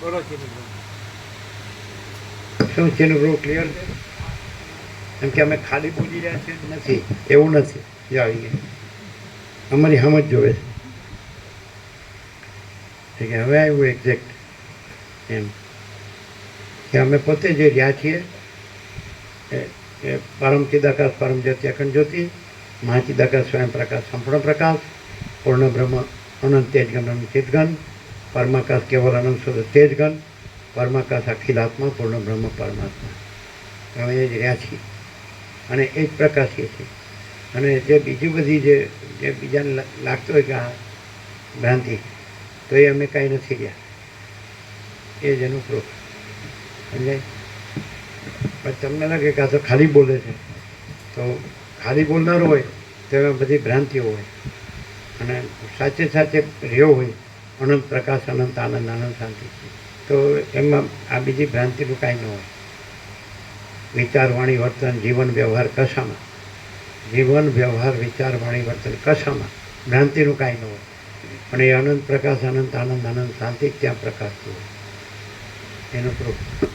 બોલો શું એનું ક્લિયર છે? કે અમે ખાલી બોલી રહ્યા છે? નથી, એવું નથી. જે આવી અમારી સમજ જોવે છે. કે હવે આવ્યું એક્ઝેક્ટ એમ. કે અમે પોતે જે રહ્યા છીએ, એ પરમ ચિદાકાશ, પરમ જ્યોતિ અખંડ જ્યોતિ, મહાચિદાકાશ સ્વયં પ્રકાશ સંપૂર્ણ પ્રકાશ, પૂર્ણ બ્રહ્મ, અનંત તેજગન અનંત ચિતગન પરમાકાશ કેવલ અનંત જ ગણ પરમાકાશ અખિલાત્મા પૂર્ણ બ્રહ્મ પરમાત્મા. અમે જ રહ્યા છીએ. અને એ જ પ્રકાશીએ છીએ અને જે બીજી બધી જે જે બીજાને લાગતું હોય કે આ ભ્રાંતિ, તો એ અમે કાંઈ નથી રહ્યા. એ જ એનું પ્રૂફ સમજાય પણ તમને લાગે કે આ તો ખાલી બોલે છે. તો ખાલી બોલનાર હોય, તો એમાં બધી ભ્રાંતિઓ હોય. અને સાચે સાચે રહ્યો હોય અનંત પ્રકાશ, અનંત આનંદ આનંદ શાંતિ. તો એમાં આ બીજી ભ્રાંતિનું કાંઈ ન હોય. વિચારવાણી, વર્તન, જીવન, વ્યવહાર કશામાં? જીવન, વ્યવહાર, વિચારવાણી, વર્તન કશામાં? ભ્રાંતિનું કાંઈ ન હોય. પણ એ અનંત પ્રકાશ, અનંત આનંદ આનંદ શાંતિ ત્યાં પ્રકાશતું હોય? એનું પ્રૂફ.